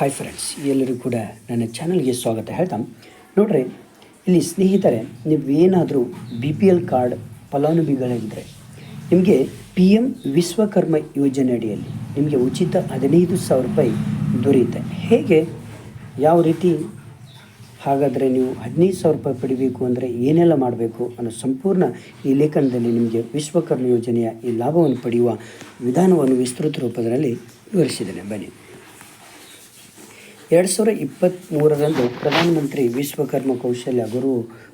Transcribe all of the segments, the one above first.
Hi friends ಎಲ್ಲರಿಗೂ ಕೂಡ ನನ್ನ ಚಾನಲ್ಗೆ ಸ್ವಾಗತ ಹೇಳ್ತಾ. ನೋಡ್ರಿ, ಇಲ್ಲಿ ಸ್ನೇಹಿತರೆ, ನೀವೇನಾದರೂ ಬಿ ಪಿ ಎಲ್ ಕಾರ್ಡ್ ಫಲಾನುಭವಿಗಳಿದ್ದರೆ ನಿಮಗೆ ಪಿ ಎಂ ವಿಶ್ವಕರ್ಮ ಯೋಜನೆ ಅಡಿಯಲ್ಲಿ ನಿಮಗೆ ಉಚಿತ ಹದಿನೈದು ಸಾವಿರ ರೂಪಾಯಿ ದೊರೆಯುತ್ತೆ. ಹೇಗೆ? ಯಾವ ರೀತಿ? ಹಾಗಾದರೆ ನೀವು ಹದಿನೈದು ಸಾವಿರ ರೂಪಾಯಿ ಪಡಿಬೇಕು ಅಂದರೆ ಏನೆಲ್ಲ ಮಾಡಬೇಕು ಅನ್ನೋ ಸಂಪೂರ್ಣ ಈ ಲೇಖನದಲ್ಲಿ ನಿಮಗೆ ವಿಶ್ವಕರ್ಮ ಯೋಜನೆಯ ಈ ಲಾಭವನ್ನು ಪಡೆಯುವ ವಿಧಾನವನ್ನು ವಿಸ್ತೃತ ರೂಪದಲ್ಲಿ ವಿವರಿಸಿದ್ದೇನೆ. ಬನ್ನಿ. ಎರಡು ಸಾವಿರ ಇಪ್ಪತ್ತ್ಮೂರರಂದು ಪ್ರಧಾನಮಂತ್ರಿ ವಿಶ್ವಕರ್ಮ ಕೌಶಲ್ಯ ಗುರು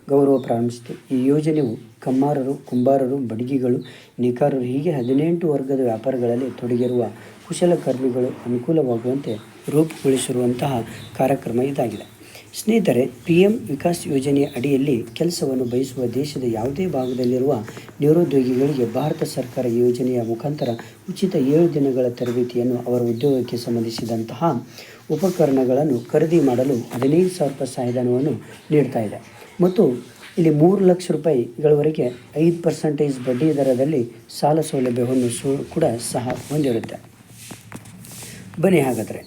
ಗೌರವ ಪ್ರಾರಂಭಿಸಿತು. ಈ ಯೋಜನೆಯು ಕಮ್ಮಾರರು, ಕುಂಬಾರರು, ಬಡಗಿಗಳು, ನೇಕಾರರು, ಹೀಗೆ ಹದಿನೆಂಟು ವರ್ಗದ ವ್ಯಾಪಾರಗಳಲ್ಲಿ ತೊಡಗಿರುವ ಕುಶಲಕರ್ಮಿಗಳು ಅನುಕೂಲವಾಗುವಂತೆ ರೂಪುಗೊಳಿಸಿರುವಂತಹ ಕಾರ್ಯಕ್ರಮ ಇದಾಗಿದೆ. ಸ್ನೇಹಿತರೆ ಪಿ ಎಂ ವಿಕಾಸ್ ಯೋಜನೆಯ ಅಡಿಯಲ್ಲಿ ಕೆಲಸವನ್ನು ಬಯಸುವ ದೇಶದ ಯಾವುದೇ ಭಾಗದಲ್ಲಿರುವ ನಿರುದ್ಯೋಗಿಗಳಿಗೆ ಭಾರತ ಸರ್ಕಾರ ಯೋಜನೆಯ ಮುಖಾಂತರ ಉಚಿತ ಏಳು ದಿನಗಳ ತರಬೇತಿಯನ್ನು ಅವರ ಉದ್ಯೋಗಕ್ಕೆ ಸಂಬಂಧಿಸಿದಂತಹ ಉಪಕರಣಗಳನ್ನು ಖರೀದಿ ಮಾಡಲು ಹದಿನೈದು ಸಾವಿರ ರೂಪಾಯಿ ಸಹಾಯಧನವನ್ನು ನೀಡ್ತಾ ಇದೆ. ಮತ್ತು ಇಲ್ಲಿ ಮೂರು ಲಕ್ಷ ರೂಪಾಯಿಗಳವರೆಗೆ ಐದು ಪರ್ಸೆಂಟೇಜ್ ಬಡ್ಡಿ ದರದಲ್ಲಿ ಸಾಲ ಸೌಲಭ್ಯವನ್ನು ಸು ಕೂಡ ಸಹ ಹೊಂದಿರುತ್ತೆ. ಬನ್ನಿ ಹಾಗಾದರೆ.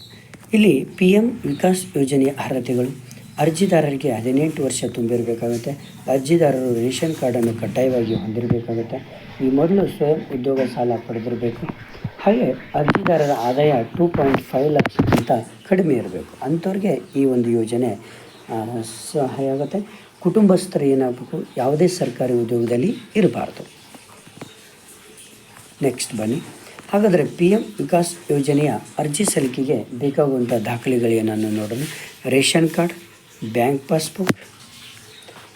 ಇಲ್ಲಿ ಪಿ ಎಂ ವಿಕಾಸ್ ಯೋಜನೆಯ ಅರ್ಹತೆಗಳು. ಅರ್ಜಿದಾರರಿಗೆ ಹದಿನೆಂಟು ವರ್ಷ ತುಂಬಿರಬೇಕಾಗುತ್ತೆ. ಅರ್ಜಿದಾರರು ರೇಷನ್ ಕಾರ್ಡನ್ನು ಕಡ್ಡಾಯವಾಗಿ ಹೊಂದಿರಬೇಕಾಗುತ್ತೆ. ಈ ಮೊದಲು ಸ್ವಯಂ ಉದ್ಯೋಗ ಸಾಲ ಪಡೆದಿರಬೇಕು. ಹಾಗೆ ಅರ್ಜಿದಾರರ ಆದಾಯ ಟೂ ಪಾಯಿಂಟ್ ಫೈವ್ ಲಕ್ಷಕ್ಕಿಂತ ಕಡಿಮೆ ಇರಬೇಕು. ಅಂಥವ್ರಿಗೆ ಈ ಒಂದು ಯೋಜನೆ ಸಹಾಯ ಆಗುತ್ತೆ. ಕುಟುಂಬಸ್ಥರು ಏನಾಗಬೇಕು? ಯಾವುದೇ ಸರ್ಕಾರಿ ಉದ್ಯೋಗದಲ್ಲಿ ಇರಬಾರ್ದು. ನೆಕ್ಸ್ಟ್ ಬನ್ನಿ. ಹಾಗಾದರೆ ಪಿ ಎಂ ವಿಕಾಸ್ ಯೋಜನೆಯ ಅರ್ಜಿ ಸಲ್ಲಿಕೆಗೆ ಬೇಕಾಗುವಂಥ ದಾಖಲೆಗಳೇನನ್ನು ನೋಡಲು ರೇಷನ್ ಕಾರ್ಡ್, ಬ್ಯಾಂಕ್ ಪಾಸ್ಬುಕ್,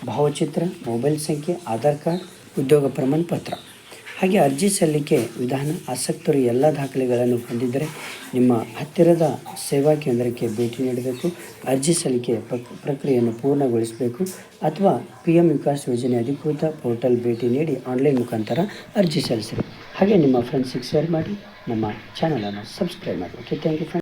ಭಾವಚಿತ್ರ, ಮೊಬೈಲ್ ಸಂಖ್ಯೆ, ಆಧಾರ್ ಕಾರ್ಡ್, ಉದ್ಯೋಗ ಪ್ರಮಾಣ ಪತ್ರ ಹಾಗೆ ಅರ್ಜಿ ಸಲ್ಲಿಕೆ ವಿಧಾನ, ಆಸಕ್ತರು ಎಲ್ಲ ದಾಖಲೆಗಳನ್ನು ಹೊಂದಿದ್ದರೆ ನಿಮ್ಮ ಹತ್ತಿರದ ಸೇವಾ ಕೇಂದ್ರಕ್ಕೆ ಭೇಟಿ ನೀಡಬೇಕು. ಅರ್ಜಿ ಸಲ್ಲಿಕೆ ಪ್ರಕ್ ಪ್ರಕ್ರಿಯೆಯನ್ನು ಪೂರ್ಣಗೊಳಿಸಬೇಕು. ಅಥವಾ ಪಿ ಎಂ ವಿಕಾಸ್ ಯೋಜನೆ ಅಧಿಕೃತ ಪೋರ್ಟಲ್ ಭೇಟಿ ನೀಡಿ ಆನ್ಲೈನ್ ಮುಖಾಂತರ ಅರ್ಜಿ ಸಲ್ಲಿಸಿರಿ ಹಾಗೆ ನಿಮ್ಮ ಫ್ರೆಂಡ್ಸಿಗೆ ಶೇರ್ ಮಾಡಿ, ನಮ್ಮ ಚಾನಲನ್ನು ಸಬ್ಸ್ಕ್ರೈಬ್ ಮಾಡಿ. Okay thank you friends